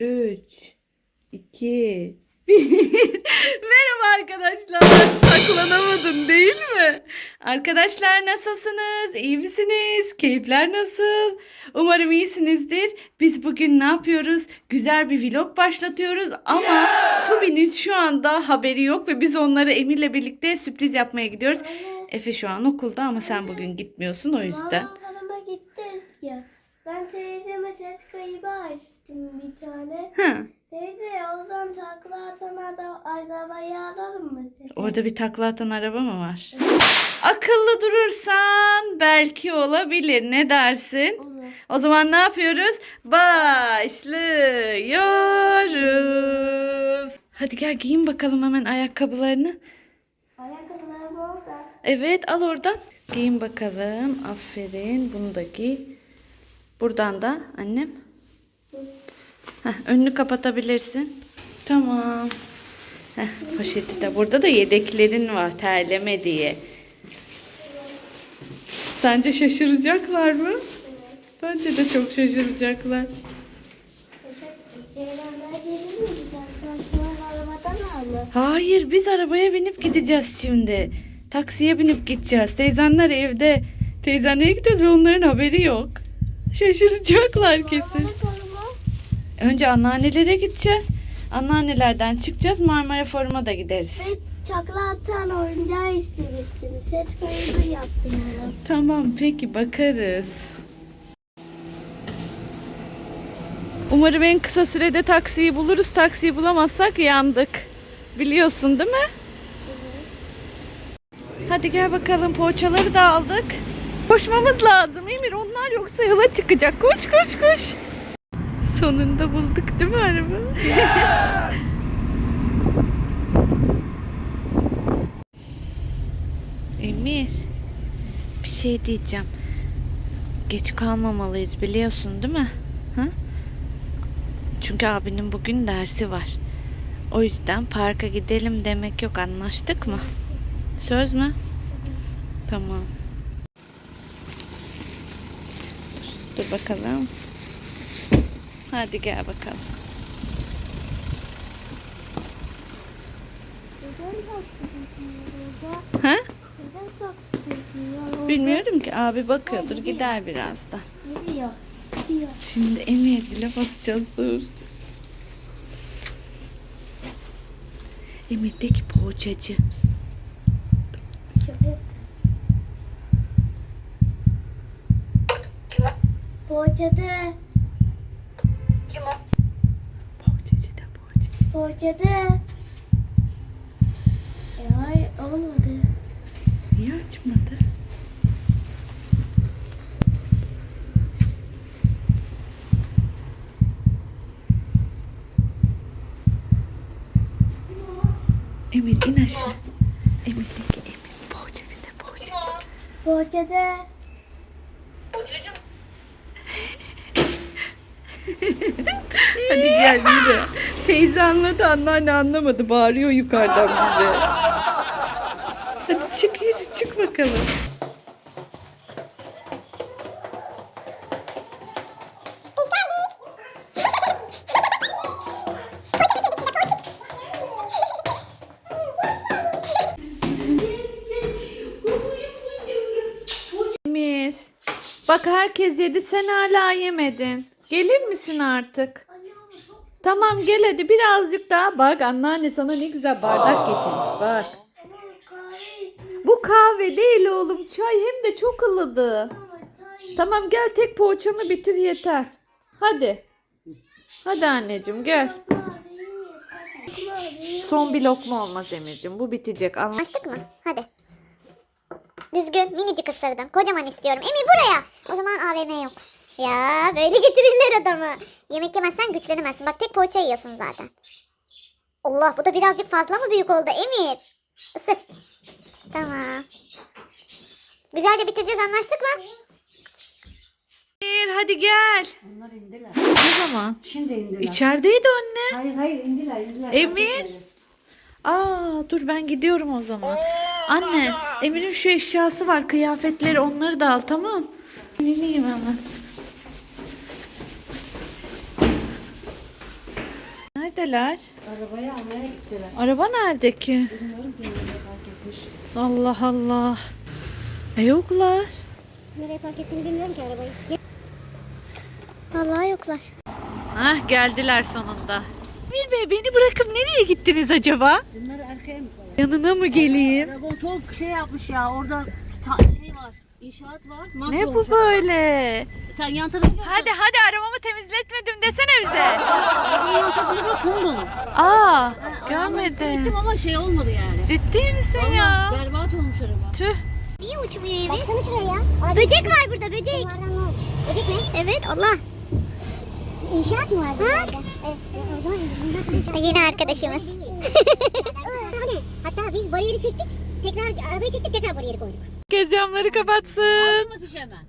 3, 2, 1. Merhaba arkadaşlar. Saklanamadım değil mi? Arkadaşlar nasılsınız? İyi misiniz? Keyifler nasıl? Umarım iyisinizdir. Biz bugün ne yapıyoruz? Güzel bir vlog başlatıyoruz ama Tubi'nin şu anda haberi yok ve biz onlara Emir'le birlikte sürpriz yapmaya gidiyoruz. Efe şu an okulda ama sen bugün gitmiyorsun o yüzden. Mama hanıma gitti ya. Ben teyzeme ses kaybı açtım bir tane. Hı. Teyze oradan takla atan adam arabayı alır mı? Orada bir takla atan araba mı var? Akıllı durursan belki olabilir. Ne dersin? Olur. O zaman ne yapıyoruz? Başlıyoruz. Hadi gel giyin bakalım hemen ayakkabılarını. Ayakkabılarım orada. Evet al oradan. Giyin bakalım. Aferin. Bunu da giy. Buradan da annem. Heh, önünü kapatabilirsin. Tamam. Heh, poşeti de. Burada da yedeklerin var terleme diye. Sence şaşıracaklar mı? Bence de çok şaşıracaklar. Hayır biz arabaya binip gideceğiz şimdi. Taksiye binip gideceğiz. Teyzenler evde. Teyzenlere gidiyoruz ve onların haberi yok. Şaşıracaklar kesin. Önce anneannelere gideceğiz. Anneannelerden çıkacağız. Marmara Forum'a da gideriz. ve takla atan oyuncağı istemiştim. Ses kaydı yaptım. Tamam peki bakarız. Umarım en kısa sürede taksiyi buluruz. Taksiyi bulamazsak yandık. Biliyorsun değil mi? Hadi gel bakalım poğaçaları da aldık. Koşmamız lazım Emir onlar yoksa yola çıkacak. Koş koş koş. Sonunda bulduk değil mi araba? Emir bir şey diyeceğim. Geç kalmamalıyız biliyorsun değil mi? Hı? Çünkü abinin bugün dersi var. O yüzden parka gidelim demek yok anlaştık mı? Söz mü? Tamam. Dur, dur bakalım. Hadi gel bakalım. Ha? Bilmiyorum ki abi bakıyordur gider birazdan. Gidiyor. Şimdi Emir bile basacağız dur. Emir'deki poğaçacı. Poğaçacı da poğaçacı. poğaçada. E hayır olmadı. Niye açmadı? Emir in aşağı. Emir'deki Emir poğaçacı da poğaçacı. Poğaçada. Hadi gel yürü. Teyze anladı anneanne anlamadı. Bağırıyor yukarıdan bize. Hadi çık yürü çık bakalım. Bak herkes yedi sen hala yemedin. Gelir misin artık? Tamam gel hadi birazcık daha. Bak anneanne sana ne güzel bardak getirmiş bak. Bu kahve değil oğlum çay hem de çok ılıdı. Tamam gel tek poğaçanı bitir yeter. Hadi. Hadi anneciğim gel. Son bir lokma olmaz Emir'cim. Bu bitecek. Anla. Anlaştık mı? Hadi. Düzgün, minicik ısırdım. Kocaman istiyorum. Emir buraya. O zaman AVM yok. Ya böyle getirirler adamı. Yemek yemezsen güçlenemezsin. Bak tek poğaça yiyorsun zaten. Allah bu da birazcık fazla mı büyük oldu Emir? Isır. Tamam. Güzelce bitireceğiz anlaştık mı? Emir hadi gel. Onlar indiler. Ne zaman? Şimdi indiler. İçerideydi anne. Hayır hayır indiler indiler. Emir. Aa dur ben gidiyorum o zaman. Anne Emir'in şu eşyası var kıyafetleri onları da al tamam. Bineyim hemen. Neredeler? Arabaya almaya gittiler. Araba nerede ki? Bilmiyorum ki nereye park etmiş. Allah Allah. E yoklar. Nereye park ettiğini bilmiyorum ki arabayı. Vallahi yoklar. Ah geldiler sonunda. Emir Bey beni bırakıp nereye gittiniz acaba? Bunları arkaya mı koyalım? Yanına mı geleyim? Araba çok şey yapmış ya. Orada ta-. İnşaat var. Ne bu araba. böyle? Sen yan tarafı görsen. Hadi hadi arabamı temizletmedim desene bize. Yan tarafına bak kum dolu. Aa Gittim görmedim. ama şey olmadı yani. Ciddi misin ya? Vallahi Berbat olmuş araba. Tüh. Niye uçmuyor evi? Baksana şuraya. Böcek var burada böcek. Bunlardan ne olmuş? Böcek mi? Evet Allah. İnşaat mı var burada? Evet. Yine arkadaşımız. Hatta biz bariyeri çektik. Tekrar arabayı çektik tekrar bariyeri koyduk. Kez camları kapatsın. İş hemen.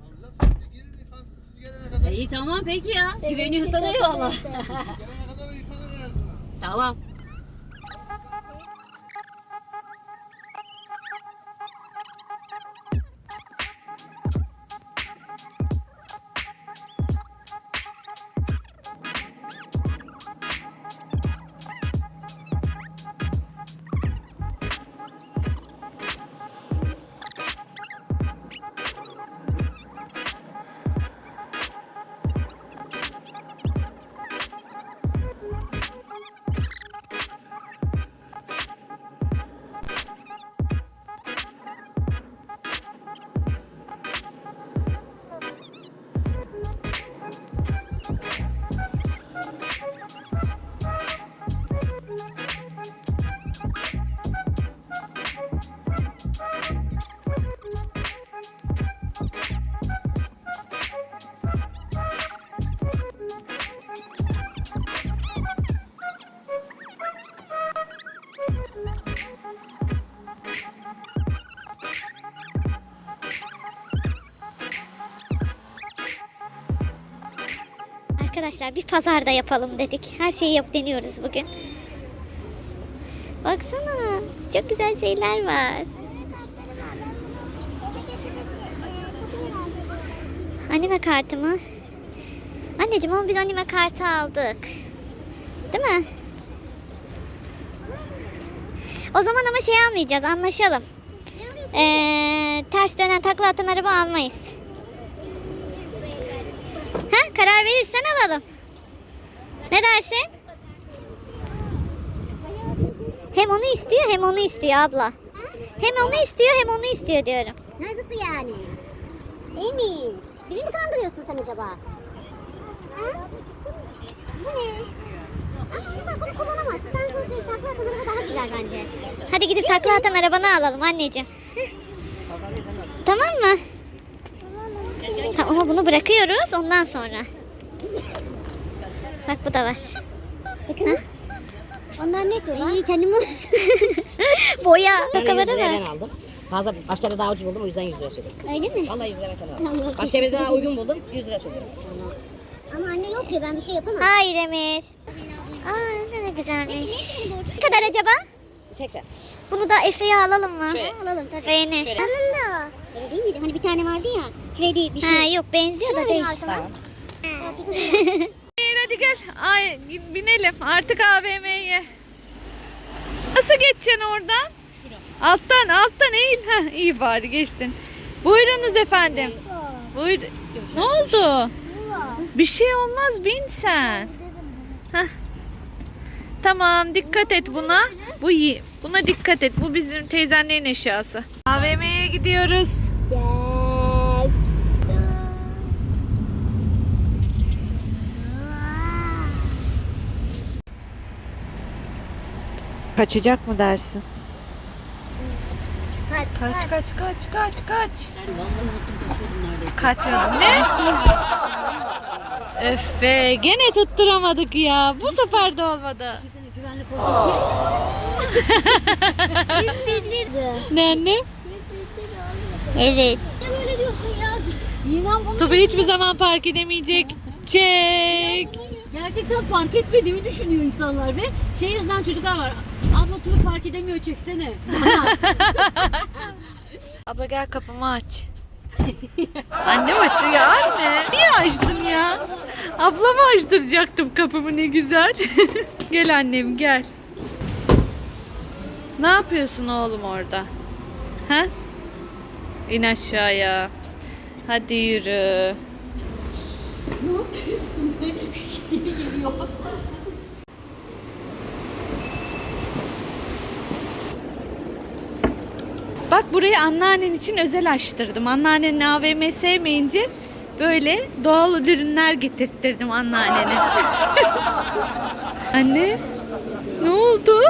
E, iyi tamam peki ya. Güveniyorsan eyvallah. tamam. Arkadaşlar bir pazarda yapalım dedik. Her şeyi yap deniyoruz bugün. Baksana çok güzel şeyler var. Anime kartı mı? Anneciğim ama biz anime kartı aldık. Değil mi? O zaman ama şey almayacağız anlaşalım. Ee, ters dönen takla atan araba almayız. Ha, karar verirsen alalım. Ne dersin? Hem onu istiyor hem onu istiyor abla. Hem onu istiyor hem onu istiyor diyorum. Nasıl yani? Emir, bizi mi kandırıyorsun sen acaba? Ha? Bu ne? Ama onu bak onu kullanamazsın. Sen sonuçta takla atan araba daha güzel bence. Hadi gidip takla atan arabanı alalım anneciğim. Tamam mı? Tamam ama bunu bırakıyoruz ondan sonra. Bak bu da var. Bakın. Onlar ne diyor? İyi kendim. Boya Ben 100 tokaları liraya ben var. aldım. Fazla başka yerde daha ucuz buldum o yüzden 100 lira söyledim. Öyle mi? Vallahi 100 lira aldım. Başka bir daha uygun buldum 100 lira söyledim. Ama anne yok diyor ben bir şey yapamam. Hayır Emir. Aa ne de güzelmiş. Ne kadar acaba? 80. Bunu da Efe'ye alalım mı? Şöyle. Alalım tabii. Beğenir. Anında. Öyle değil miydi? Hani bir tane vardı ya. Freddy bir şey. Ha yok benziyor Şunu da değil. alayım al sana. Tamam. Ha, Hayır hadi gel. Ay binelim artık AVM'ye. Nasıl geçeceksin oradan? Alttan alttan eğil. Heh, iyi bari geçtin. Buyurunuz efendim. Buyur. Ne oldu? Bir şey olmaz bin sen. Heh. Tamam dikkat et buna. Bu iyi. Buna dikkat et. Bu bizim teyzenlerin eşyası. AVM'ye gidiyoruz. Kaçacak mı dersin? Kaç kaç kaç kaç kaç vallahi unuttum kaçıyordum neredeyse. Kaçmadı. Ne? Öf be gene tutturamadık ya. Bu sefer de olmadı. Güvenlik koşuyor. Ne annem? Evet. Niye böyle diyorsun ya? İnan bunu hiçbir zaman park edemeyecek. Çek. gerçekten fark etmediğimi düşünüyor insanlar ve şey yazan çocuklar var. Abla Tuğ fark edemiyor çeksene. Abla gel kapımı aç. Annem açıyor anne. Niye açtın ya? Ablama açtıracaktım kapımı ne güzel. gel annem gel. Ne yapıyorsun oğlum orada? Ha? İn aşağıya. Hadi yürü. Ne yapıyorsun? Geliyor. Bak burayı anneannen için özel açtırdım. Anneannen AVM sevmeyince böyle doğal ürünler getirttirdim anneannene. Anne ne oldu?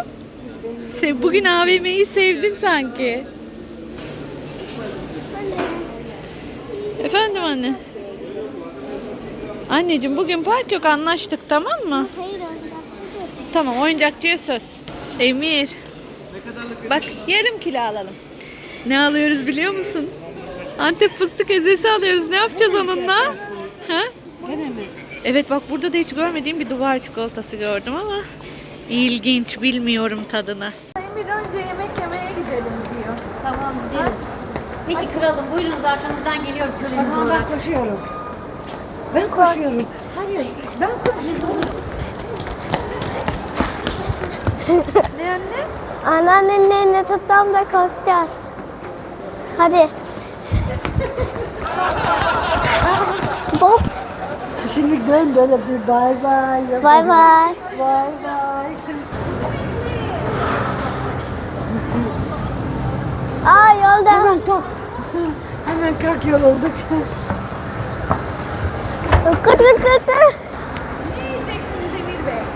Sen bugün AVM'yi sevdin sanki. Efendim anne. Anneciğim bugün park yok anlaştık tamam mı? Tamam oyuncakçıya söz. Emir. Bak yarım kilo alalım. Ne alıyoruz biliyor musun? Antep fıstık ezesi alıyoruz. Ne yapacağız onunla? Ha? Evet bak burada da hiç görmediğim bir duvar çikolatası gördüm ama ilginç bilmiyorum tadını. Emir önce yemek yemeye gidelim diyor. Tamam gidelim. Peki kralım buyurunuz arkanızdan geliyorum köleniz Tamam olarak. ben koşuyorum. Ben koşuyorum. Hayır ben koşuyorum. Anneannenin elini tutam da koşacağız. Hadi. Hop. Şimdi dön böyle bir bay bay. yapalım. Bay bay. Bay bay. Aa yolda. Hemen kalk. Hemen kalk yorulduk. Kıt kıt kıt kıt.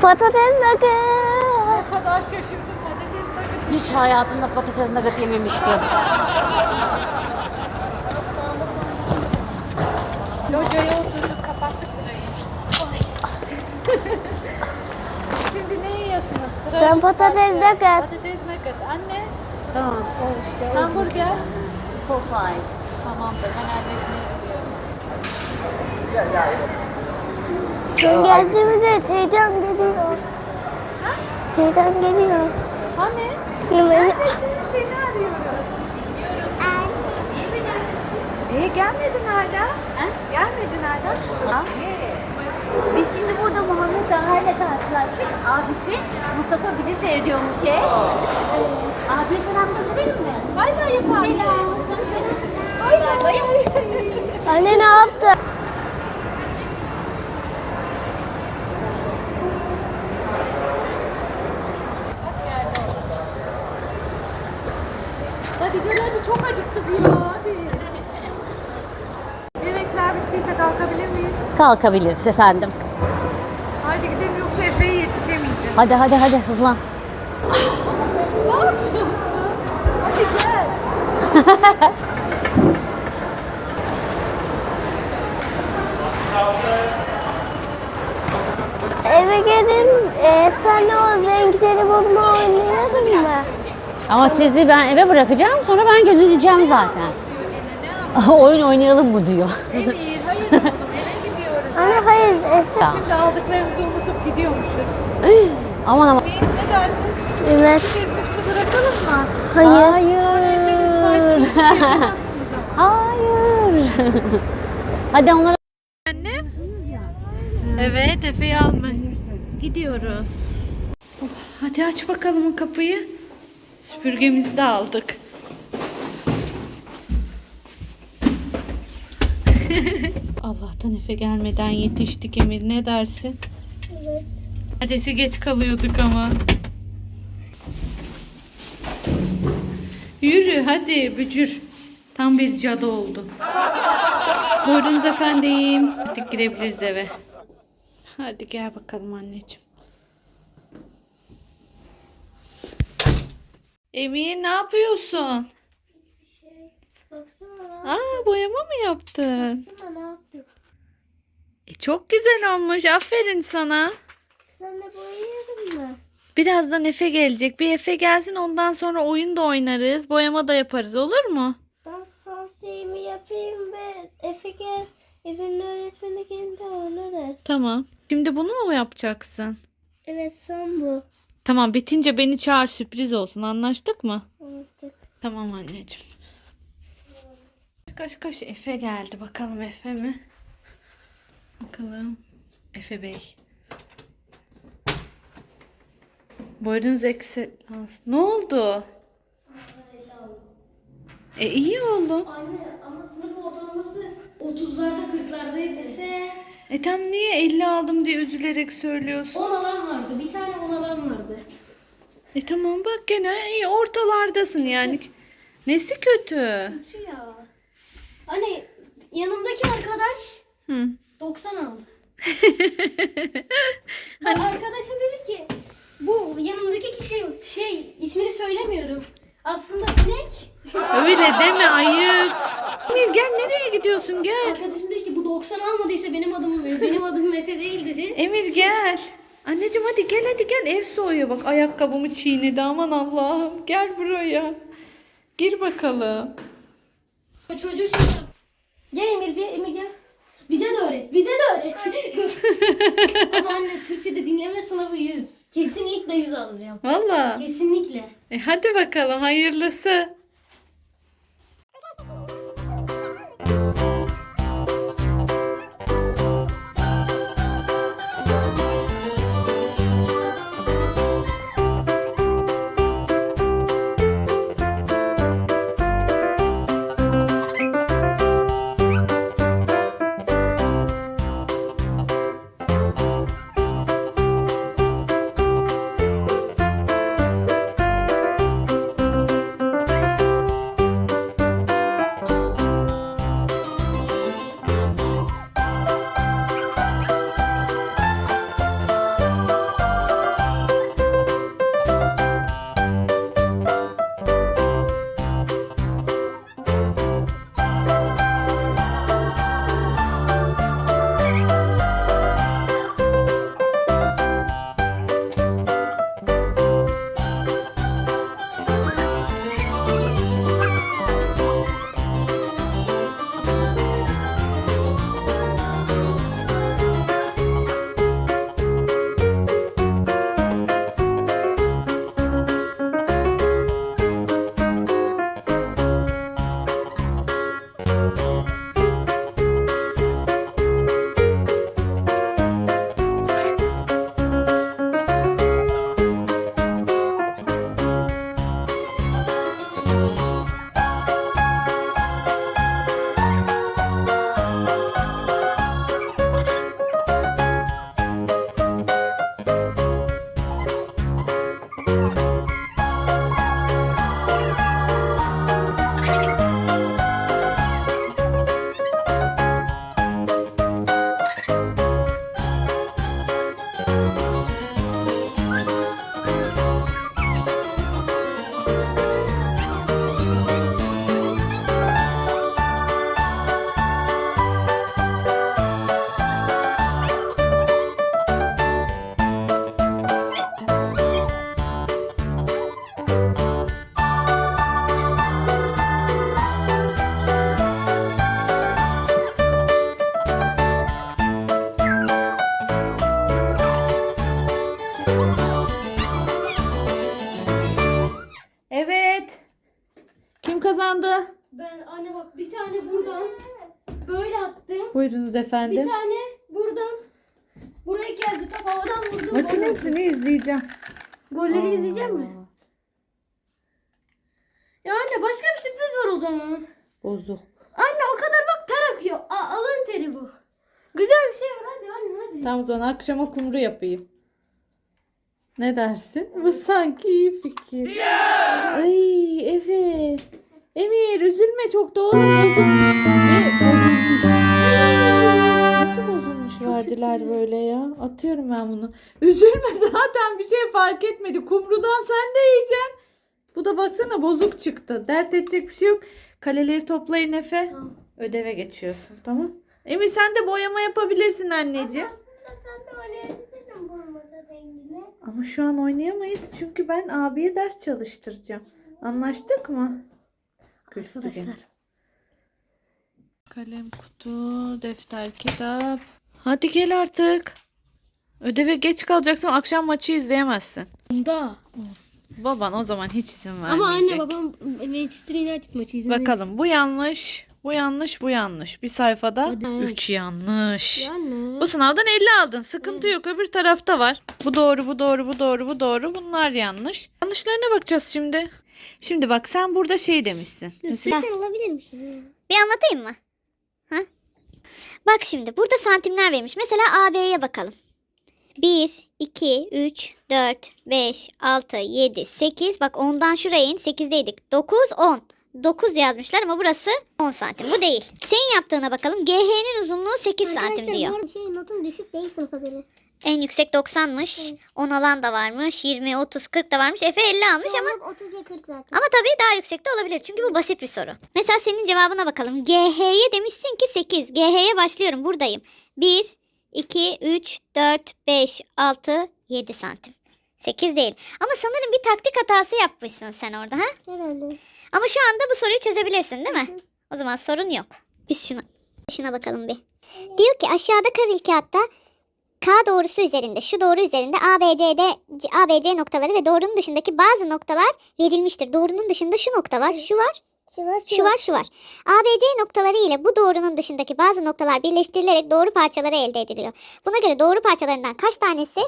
Patates nugget. Hiç hayatımda patates nugget yememiştim. Ben patates nugget. patates nugget. Anne. Tamam. Hamburger. Popeyes. Tamamdır. Ben adresine gidiyorum. Ben geldiğimde teyzem geliyor. Teyzem geliyor. Hani? Beni... Seni arıyoruz. İyi gelmedin hala. Gelmedin hala. Biz şimdi burada Muhammed Ağa ile karşılaştık. Abisi Mustafa bizi seyrediyormuş he. Abiye selam gönderelim mi? Bay bay yapalım. Selam. Bay bay. Anne ne yaptı? Hadi gel hadi çok acıktık ya. Hadi. Yemekler bittiyse kalkabilir miyiz? Kalkabiliriz efendim. Hadi hadi hadi hızlan. Eve gelin. E, senle o renkleri bulma oynayalım mı? Ama sizi ben eve bırakacağım sonra ben göndereceğim zaten. Oyun oynayalım mı diyor. Anne hayır. Efe. Şimdi aldıklarımızı unutup gidiyormuşuz. Aman aman. Emir ne dersin? Evet. Evlilikte bırakalım mı? Hayır. Hayır. Hayır. Hadi onlara Annem? Evet Efe'yi almaya gidiyoruz. Hadi aç bakalım kapıyı. Süpürgemizi de aldık. Allah'tan Efe gelmeden yetiştik Emir ne dersin? Evet. Adresi geç kalıyorduk ama. Yürü hadi bücür. Tam bir cadı oldun. Buyurunuz efendim. Hadi girebiliriz eve. Hadi gel bakalım anneciğim. Emir ne yapıyorsun? Baksana. Aa boyama mı yaptın? Baksana ne yaptık? E, çok güzel olmuş. Aferin sana. De boyayalım mı? Birazdan Efe gelecek. Bir Efe gelsin ondan sonra oyun da oynarız. Boyama da yaparız olur mu? Ben son şeyimi yapayım ve Efe gel. Efe'nin öğretmeni gelince oynarız. Tamam. Şimdi bunu mu yapacaksın? Evet son bu. Tamam bitince beni çağır sürpriz olsun. Anlaştık mı? Anlaştık. Tamam anneciğim. Kaç kaç Efe geldi. Bakalım Efe mi? Bakalım. Efe Bey. Boynunuz ekselans. Ne oldu? E iyi oldu. Anne ama sınıf ortalaması 30'larda 40'lardaydı. Efe. E tam niye 50 aldım diye üzülerek söylüyorsun? 10 alan vardı. Bir tane 10 alan vardı. E tamam bak gene iyi ortalardasın yani. Nesi kötü? Kötü ya. Hani yanımdaki arkadaş Hı. 90 aldı. Bak arkadaşım dedi ki bu yanımdaki kişi şey ismini söylemiyorum. Aslında inek. Öyle deme ayıp. Emir gel nereye gidiyorsun gel. Arkadaşım dedi ki bu 90 almadıysa benim adımı ver. Benim adım Mete değil dedi. Emir gel. Anneciğim hadi gel hadi gel ev soğuyor bak ayakkabımı çiğnedi aman Allah'ım gel buraya. Gir bakalım. O çocuğu şey Gel Emir bir Emir gel. Bize de öğret. Bize de öğret. Ama anne Türkçe'de dinleme sınavı 100. Kesinlikle 100 alacağım. Valla. Kesinlikle. E hadi bakalım hayırlısı. Kazandı? Ben anne bak bir tane buradan böyle attım. Buyurunuz Bir efendim. tane buradan buraya geldi. Top havadan vurdum. Maçın Gol oldu. hepsini izleyeceğim. Golleri izleyecek mi? Ya anne başka bir sürpriz var o zaman. Bozuk. Anne o kadar bak ter akıyor. A- alın teri bu. Güzel bir şey var hadi anne hadi. Tamam o zaman akşama kumru yapayım. Ne dersin? Bu sanki iyi fikir. Ay Efe. Emir üzülme çok da oğlum bozuk. Ve bozulmuş. Nasıl bozulmuş verdiler böyle ya? Atıyorum ben bunu. Üzülme zaten bir şey fark etmedi. Kumrudan sen de yiyeceksin. Bu da baksana bozuk çıktı. Dert edecek bir şey yok. Kaleleri toplayın Efe. Tamam. Ödeve geçiyorsun tamam. Emir sen de boyama yapabilirsin anneciğim. Sen de oynayabilirsin bulmaca rengini. Ama şu an oynayamayız çünkü ben abiye ders çalıştıracağım. Anlaştık mı? Küstü gene. Kalem, kutu, defter, kitap. Hadi gel artık. Ödeve geç kalacaksın. Akşam maçı izleyemezsin. Da. Baban o zaman hiç izin vermeyecek. Ama anne babam Manchester United maçı izledi. Bakalım bu yanlış, Bu yanlış, bu yanlış. Bir sayfada Hadi. 3 yanlış. Yani. Bu sınavdan 50 aldın. Sıkıntı yok. Öbür tarafta var. Bu doğru, bu doğru, bu doğru, bu doğru. Bunlar yanlış. Yanlışlarına bakacağız şimdi. Şimdi bak sen burada şey demişsin. Mesela- Sen olabilir misin? Bir anlatayım mı? Ha? Bak şimdi burada santimler vermiş. Mesela AB'ye bakalım. 1, 2, 3, 4, 5, 6, 7, 8. Bak 10'dan şuraya in. 8'deydik. 9, 10. 9 yazmışlar ama burası 10 santim. Bu değil. Senin yaptığına bakalım. GH'nin uzunluğu 8 santim diyor. bu şey notun düşük değil sınıfa göre. En yüksek 90'mış. 10 alan da varmış. 20, 30, 40 da varmış. Efe 50 almış ama Çoğunluk 30 ve 40 zaten. ama tabii daha yüksek de olabilir. Çünkü bu basit bir soru. Mesela senin cevabına bakalım. GH'ye demişsin ki 8. GH'ye başlıyorum. Buradayım. 1, 2, 3, 4, 5, 6, 7 santim. 8 değil. Ama sanırım bir taktik hatası yapmışsın sen orada. ha? Herhalde. Ama şu anda bu soruyu çözebilirsin değil mi? O zaman sorun yok. Biz şuna şuna bakalım bir. Diyor ki aşağıda kareli kağıtta K doğrusu üzerinde, şu doğru üzerinde ABC'de ABC noktaları ve doğrunun dışındaki bazı noktalar verilmiştir. Doğrunun dışında şu nokta var, şu var, Şu var şu var, şu var. ABC noktaları ile bu doğrunun dışındaki bazı noktalar birleştirilerek doğru parçaları elde ediliyor. Buna göre doğru parçalarından kaç tanesi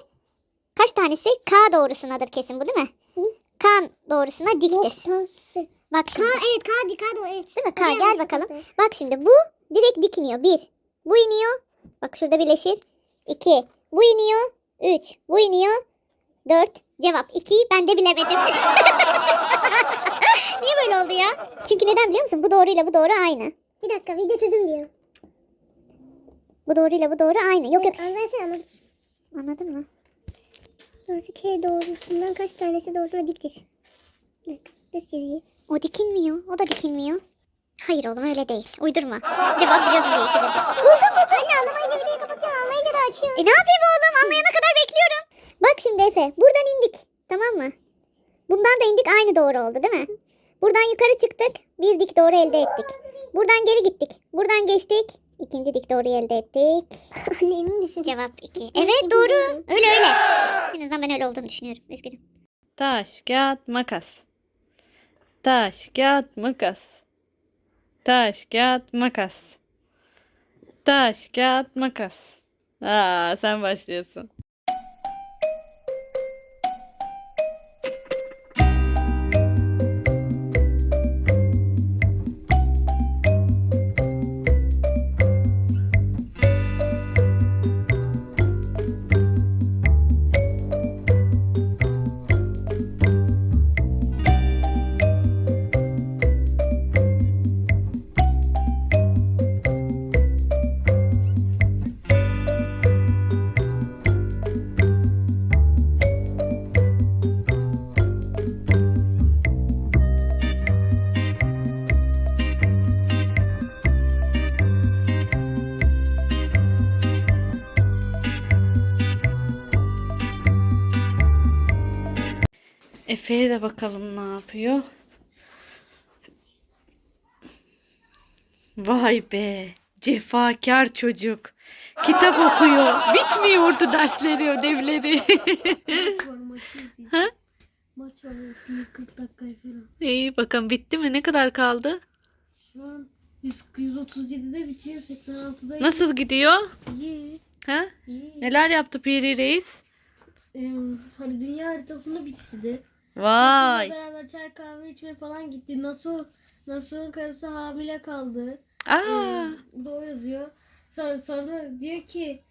kaç tanesi K doğrusunadır kesin bu değil mi? K doğrusuna diktir. Noktası. Bak K şimdi. evet K di K doğru evet. Değil mi? K Oraya gel bakalım. tıkladı. Bak şimdi bu direkt dik iniyor. Bir. Bu iniyor. Bak şurada birleşir. İki. Bu iniyor. Üç. Bu iniyor. Dört. Cevap. İkiyi ben de bilemedim. Niye böyle oldu ya? Çünkü neden biliyor musun? Bu doğruyla bu doğru aynı. Bir dakika video çözüm diyor. Bu doğruyla bu doğru aynı. Yok yok. Anlarsın anladım. Anladın mı? Doğrusu K doğrusundan kaç tanesi doğrusuna diktir? Dakika. Düz çizgi. O dikinmiyor. O da dikinmiyor. Hayır oğlum öyle değil. Uydurma. Cevap biliyorsun diye iki dedi. Buldum buldum. Anne anlamayınca videoyu kapatıyorsun. Anlayınca da açıyor. E ne yapayım oğlum? Anlayana kadar bekliyorum. Bak şimdi Efe. Buradan indik. Tamam mı? Bundan da indik aynı doğru oldu değil mi? Buradan yukarı çıktık. Bir dik doğru elde ettik. Buradan geri gittik. Buradan geçtik. İkinci dik doğru elde ettik. Anne emin misin? Cevap 2. Evet doğru. Öyle öyle. En azından ben öyle olduğunu düşünüyorum. Üzgünüm. Taş, kağıt, makas. Taş, kağıt, makas. Taş, kağıt, makas. Taş, kağıt, makas. Aa, sen başlıyorsun. Efe'ye de bakalım ne yapıyor. Vay be. Cefakar çocuk. Kitap okuyor. Bitmiyordu dersleri, ödevleri. Ha? Maç var bir 40 dakika falan. İyi bakalım bitti mi? Ne kadar kaldı? Şu an 100, 137'de bitiyor 86'da. Nasıl gidiyor? İyi. Ha? iyi. Neler yaptı Piri Reis? Ee, hani dünya haritasını bitirdi. Vay. Sonra beraber çay kahve içmeye falan gitti. Nasıl Nasuh'un karısı hamile kaldı. Aa. Ee, doğru yazıyor. Sonra, sonra diyor ki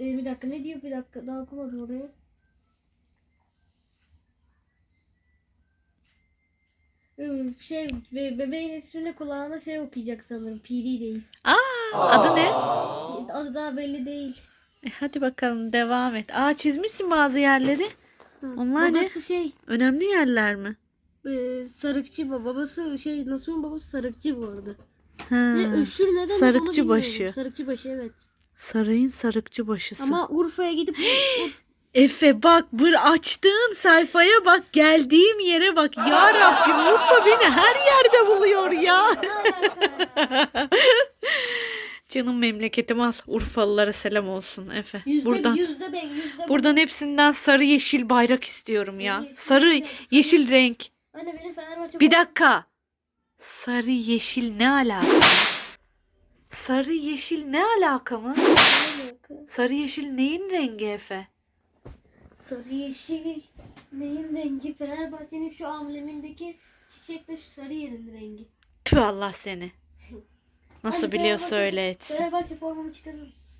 e, bir dakika ne diyor bir dakika daha okumadım orayı. Ee, Şey be- bebeğin ismini kulağına şey okuyacak sanırım. Piri Reis. Aa, adı ne? Adı daha belli değil. E, hadi bakalım devam et. Aa çizmişsin bazı yerleri. Onlar ne? Babası şey Önemli yerler mi? e, sarıkçı baba. Babası şey Nasuh'un babası sarıkçı bu arada. Ha. Ne üşür ne demek onu Sarıkçı başı. Sarıkçı başı evet. Sarayın sarıkçı başısı. Ama Urfa'ya gidip Efe bak bir açtığın sayfaya bak geldiğim yere bak ya Rabbim Urfa beni her yerde buluyor ya. Canım memleketim al Urfalılara selam olsun Efe. yüzde Buradan yüzde be yüzde buradan hepsinden sarı yeşil bayrak istiyorum ya. Sarı, yeşil, Sarı sarı. yeşil renk. Anne benim Fenerbahçe Bir dakika. Sarı yeşil ne alaka? Sarı yeşil ne alaka mı? Sarı yeşil neyin rengi Efe? Sarı yeşil. Neyin rengi? Fenerbahçe'nin şu amblemindeki çiçekle şu sarı yerin rengi. Tüh Allah seni. Nasıl Hadi biliyorsa Fenerbahçe- öyle etsin. Fenerbahçe formamı çıkarır mısın?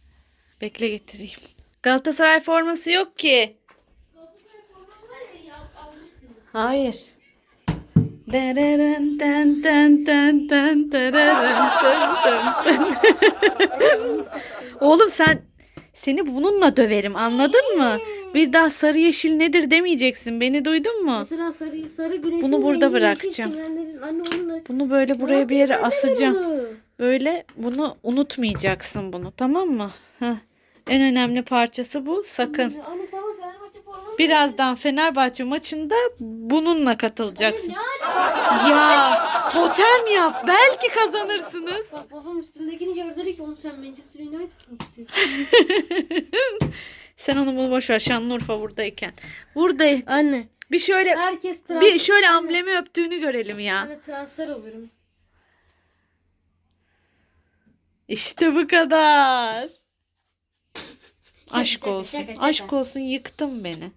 Bekle getireyim. Galatasaray forması yok ki. Hayır. Dereren ten ten ten ten tereren ten ten ten. Oğlum sen seni bununla döverim anladın mı? Bir daha sarı yeşil nedir demeyeceksin. Beni duydun mu? Mesela sarı, sarı güneşin Bunu burada bırakacağım. Anne. Bunu böyle buraya bir yere asacağım. Böyle bunu unutmayacaksın bunu tamam mı? Heh. En önemli parçası bu. Sakın. Birazdan Fenerbahçe maçında bununla katılacaksın. Ya totem yap. Belki kazanırsınız. Bak babam üstündekini gördü ki oğlum sen Manchester United mı istiyorsun? Sen onu bunu boş ver Şanlıurfa buradayken. Burada Anne. bir şöyle Herkes transfer. bir şöyle amblemi öptüğünü görelim ya. Anne transfer olurum. İşte bu kadar. Aşk olsun. Aşk olsun yıktın beni.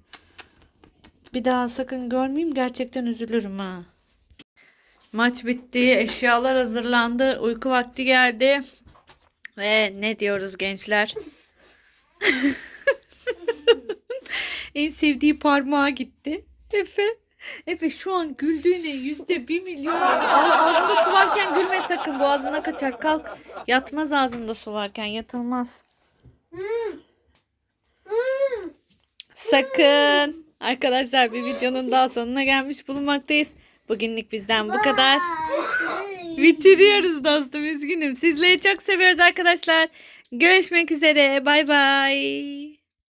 Bir daha sakın görmeyeyim gerçekten üzülürüm ha. Maç bitti, eşyalar hazırlandı, uyku vakti geldi. Ve ne diyoruz gençler? en sevdiği parmağa gitti. Efe. Efe şu an güldüğüne yüzde bir milyon. Ağ- Ağzında su varken gülme sakın. Boğazına kaçar. Kalk. Yatmaz ağzında su varken. Yatılmaz. Sakın. Arkadaşlar bir videonun daha sonuna gelmiş bulunmaktayız. Bugünlük bizden bu kadar. Bitiriyoruz dostum üzgünüm. Sizleri çok seviyoruz arkadaşlar. Görüşmek üzere. Bay bay.